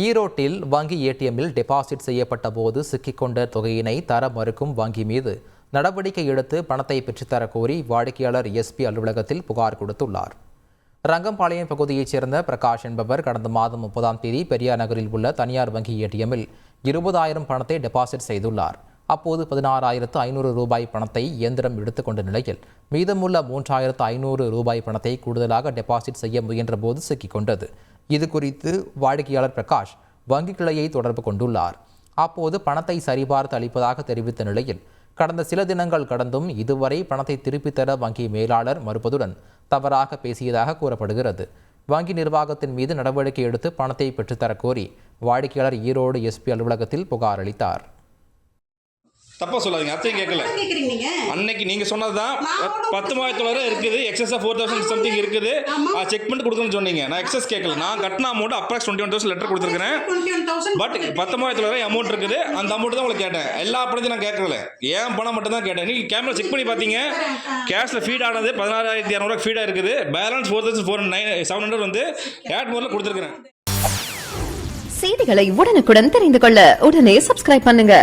ஈரோட்டில் வங்கி ஏடிஎம்மில் டெபாசிட் செய்யப்பட்ட போது சிக்கிக்கொண்ட தொகையினை தர மறுக்கும் வங்கி மீது நடவடிக்கை எடுத்து பணத்தை பெற்றுத்தர கோரி வாடிக்கையாளர் எஸ்பி அலுவலகத்தில் புகார் கொடுத்துள்ளார். ரங்கம்பாளையம் பகுதியைச் சேர்ந்த பிரகாஷ் என்பவர் கடந்த மாதம் முப்பதாம் தேதி பெரியார் நகரில் உள்ள தனியார் வங்கி ஏடிஎம்மில் இருபதாயிரம் பணத்தை டெபாசிட் செய்துள்ளார். அப்போது பதினாறாயிரத்து ஐநூறு ரூபாய் பணத்தை இயந்திரம் எடுத்துக்கொண்ட நிலையில் மீதமுள்ள மூன்றாயிரத்து ஐநூறு ரூபாய் பணத்தை கூடுதலாக டெபாசிட் செய்ய முயன்றபோது சிக்கிக்கொண்டது. இது குறித்து வாடிக்கையாளர் பிரகாஷ் வங்கி கிளையை தொடர்பு கொண்டுள்ளார். அப்போது பணத்தை சரிபார்த்து அளிப்பதாக தெரிவித்த நிலையில் கடந்த சில தினங்கள் கடந்தும் இதுவரை பணத்தை திருப்பித் தர வங்கி மேலாளர் மறுப்பதுடன் தவறாக பேசியதாக கூறப்படுகிறது. வங்கி நிர்வாகத்தின் மீது நடவடிக்கை எடுத்து பணத்தை பெற்றுத்தரக் கோரி வாடிக்கையாளர் ஈரோடு எஸ்பி அலுவலகத்தில் புகார் அளித்தார். தப்பா சொல்லாதீங்க. அத்தையும் கேட்கல. என்ன கேக்குறீங்க நீங்க? அன்னைக்கு நீங்க சொன்னதுதான். பத்து மூவாயிரத்தி தொள்ளாயிரம் இருக்குது. எக்ஸஸ் ஃபோர் தௌசண்ட் சம்திங் இருக்குது. செக் பண்ணிட்டு கொடுக்கணும்னு சொன்னீங்க. நான் எக்ஸஸ் கேட்கல. நான் கட்டின amount approx twenty one thousand letter கொடுத்துருக்கேன். பட் பத்தொம்பதாயிரத்தி தொள்ளாயிரம் அமௌண்ட் இருக்குது. அந்த அமௌண்ட் தான் உங்களுக்கு கேட்டேன். எல்லா பணத்தையும் நான் கேட்கல ஏன் பணம் மட்டும் தான் கேட்டேன். நீங்க கேமரா செக் பண்ணி பார்த்தீங்க கேஷ்ல ஃபீட் ஆனது பதினாறாயிரத்தி இரநூறுவா ஃபீடாக இருக்குது balance four thousand four nine seven hundred வந்து ஏட் மோரில் கொடுத்துருக்கேன் செய்திகளை உடனுக்குடன் தெரிந்து கொள்ள உடனே சப்ஸ்கிரைப் பண்ணுங்க.